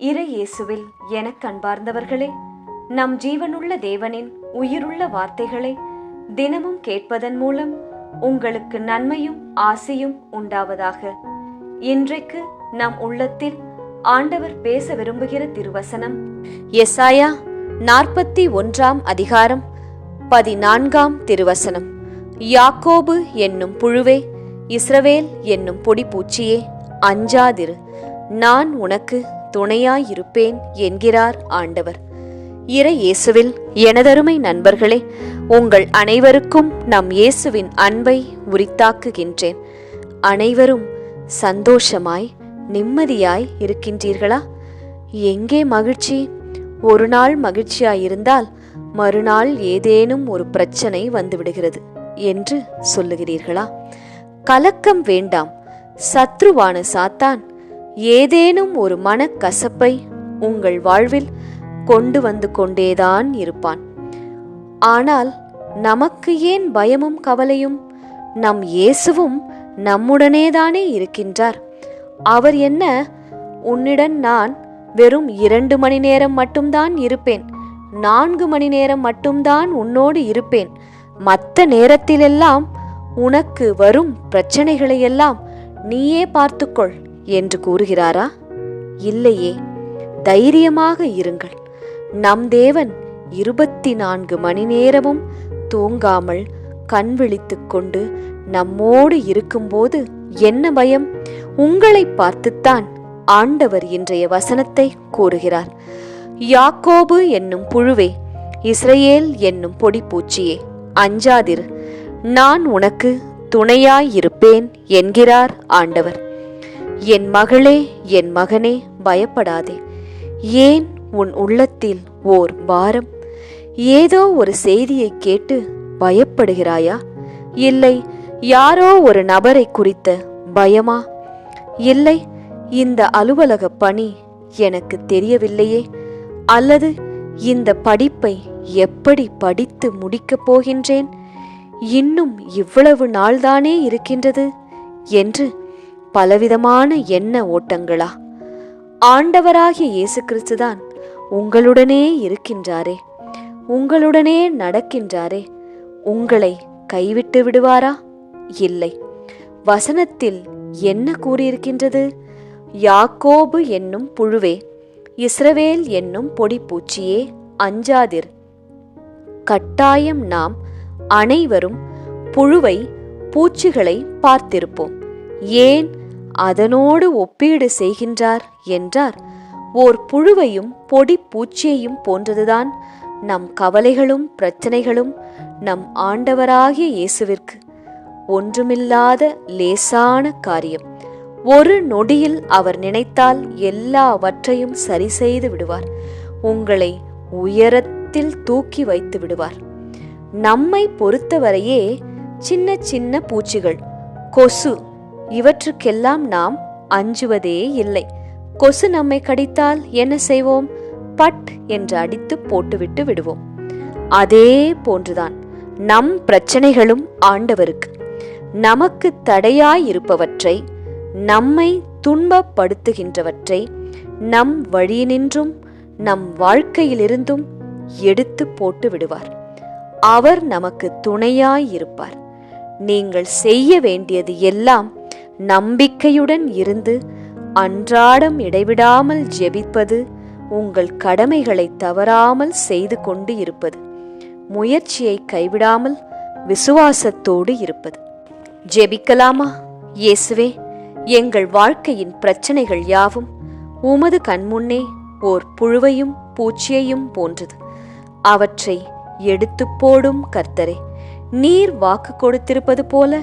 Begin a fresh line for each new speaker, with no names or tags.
இறை இயேசுவில் எனக் கண்பார்ந்தவர்களே நம் ஜீவனுள்ள தேவனின் உயிருள்ள வார்த்தைகளை தினமும் கேட்பதன் மூலம் உங்களுக்கு நன்மையும் ஆசையும் உண்டாவதாக. இன்றைக்கு நம் உள்ளத்தில் ஆண்டவர் பேச விரும்புகிற திருவசனம் எசாயா நாற்பத்தி ஒன்றாம் அதிகாரம் பதினான்காம் திருவசனம். யாக்கோபு என்னும் புழுவே இஸ்ரவேல் என்னும் பொடிப்பூச்சியே அஞ்சாதிரு நான் உனக்கு துணையாயிருப்பேன் என்கிறார் ஆண்டவர். இறை இயேசுவில் எனதருமை நண்பர்களே உங்கள் அனைவருக்கும் நம் இயேசுவின் அன்பை உரித்தாக்குகின்றேன். அனைவரும் சந்தோஷமாய் நிம்மதியாய் இருக்கின்றீர்களா? எங்கே மகிழ்ச்சி? ஒரு நாள் மகிழ்ச்சியாயிருந்தால் மறுநாள் ஏதேனும் ஒரு பிரச்சனை வந்துவிடுகிறது என்று சொல்லுகிறீர்களா? கலக்கம் வேண்டாம். சத்ருவான சாத்தான் ஏதேனும் ஒரு மனக்கசப்பை உங்கள் வாழ்வில் கொண்டு வந்து கொண்டேதான் இருப்பான். ஆனால் நமக்கு ஏன் பயமும் கவலையும்? நம் இயேசுவும் நம்முடனேதானே இருக்கின்றார். அவர் என்ன? உன்னிடம் நான் வெறும் இரண்டு மணி நேரம் மட்டும்தான் இருப்பேன். நான்கு மணி நேரம் மட்டும்தான் உன்னோடு இருப்பேன். மற்ற நேரத்திலெல்லாம் உனக்கு வரும் பிரச்சனைகளையெல்லாம் நீயே பார்த்துக்கொள். என்று கூறுகிறாரா? இல்லையே. தைரியமாக இருங்கள். நம் தேவன் இருபத்தி நான்கு மணி நேரமும் தூங்காமல் கண் விழித்து கொண்டு நம்மோடு இருக்கும்போது என்ன பயம்? உங்களை பார்த்துத்தான் ஆண்டவர் இன்றைய வசனத்தை கூறுகிறார். யாக்கோபு என்னும் புழுவே இஸ்ரேல் என்னும் பொடிப்பூச்சியே அஞ்சாதிரு நான் உனக்கு துணையாயிருப்பேன் என்கிறார் ஆண்டவர். என் மகளே என் மகனே பயப்படாதே. ஏன் உன் உள்ளத்தில் ஓர் பாரம்? ஏதோ ஒரு செய்தியை கேட்டு பயப்படுகிறாயா? இல்லை யாரோ ஒரு நபரை குறித்த பயமா? இல்லை இந்த அலுவலக பணி எனக்கு தெரியவில்லையே? அல்லது இந்த படிப்பை எப்படி படித்து முடிக்கப் போகின்றேன்? இன்னும் இவ்வளவு நாள்தானே இருக்கின்றது? என்று பலவிதமான எண்ண ஓட்டங்களா? ஆண்டவராகிய இயேசு கிறிஸ்துதான் உங்களுடனே இருக்கின்றாரே. உங்களுடனே நடக்கின்றாரே. உங்களை கைவிட்டு விடுவாரா? இல்லை. வசனத்தில் என்ன கூறியிருக்கின்றது? யாக்கோபு என்னும் புழுவே இஸ்ரவேல் என்னும் பொடிப்பூச்சியே அஞ்சாதிர். கட்டாயம் நாம் அனைவரும் புழுவை பூச்சிகளை பார்த்திருப்போம். ஏன்? அதனோடு ஒப்பீடு செய்கின்றார் என்றார். ஓர் புழுவையும் பொடி பூச்சியையும் போன்றதுதான் நம் கவலைகளும் பிரச்சனைகளும் நம் ஆண்டவராகிய இயேசுவிற்கு. ஒன்றுமில்லாத லேசான காரியம். ஒரு நொடியில் அவர் நினைத்தால் எல்லாவற்றையும் சரி செய்து விடுவார். உங்களை உயரத்தில் தூக்கி வைத்து விடுவார். நம்மை பொறுத்தவரையே சின்ன சின்ன பூச்சிகள் கொசு இவற்றுக்கெல்லாம் நாம் அஞ்சுவதே இல்லை. கொசு நம்மை கடித்தால் என்ன செய்வோம்? பட் என்று அடித்து போட்டுவிட்டு விடுவோம். அதே போன்றுதான் நம் பிரச்சனைகளும் ஆண்டவருக்கு. நமக்கு தடையாயிருப்பவற்றை நம்மை துன்பப்படுத்துகின்றவற்றை நம் வழியினின்றும் நம் வாழ்க்கையிலிருந்தும் எடுத்து போட்டு விடுவார். அவர் நமக்கு துணையாயிருப்பார். நீங்கள் செய்ய வேண்டியது எல்லாம் நம்பிக்கையுடன் இருந்து அன்றாடம் இடைவிடாமல் ஜெபிப்பது உங்கள் கடமைகளை தவறாமல் செய்து கொண்டு இருப்பது. முயற்சியை கைவிடாமல் விசுவாசத்தோடு இருப்பது. ஜெபிக்கலாமா? இயேசுவே எங்கள் வாழ்க்கையின் பிரச்சனைகள் யாவும் உமது கண்முன்னே ஓர் புழுவையும் பூச்சியையும் போன்றது. அவற்றை எடுத்து போடும் கர்த்தரே நீர் வாக்கு கொடுத்திருப்பது போல